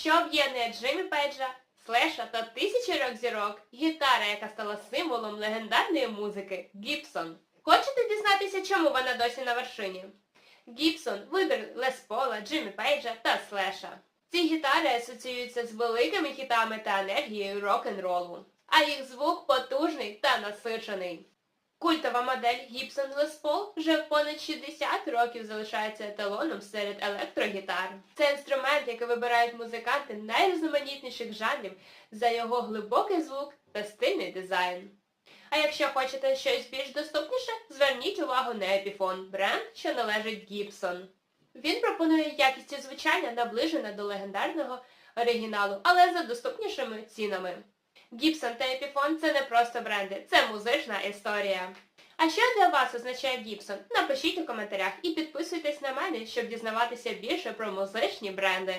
Що об'єднує Джиммі Пейджа, Слеша та тисячі рок-зірок, гітара, яка стала символом легендарної музики Гібсон. Хочете дізнатися, чому вона досі на вершині? Гібсон – вибір Лес Пола, Джиммі Пейджа та Слеша. Ці гітари асоціюються з великими хітами та енергією рок-н-ролу, а їх звук потужний та насичений. Культова модель Gibson Les Paul вже понад 60 років залишається еталоном серед електрогітар. Це інструмент, який вибирають музиканти найрізноманітніших жанрів за його глибокий звук та стильний дизайн. А якщо хочете щось більш доступніше, зверніть увагу на Epiphone, бренд, що належить Gibson. Він пропонує якість звучання наближене до легендарного оригіналу, але за доступнішими цінами. Gibson та Epiphone – це не просто бренди, це музична історія. А що для вас означає Гібсон? Напишіть у коментарях і підписуйтесь на мене, щоб дізнаватися більше про музичні бренди.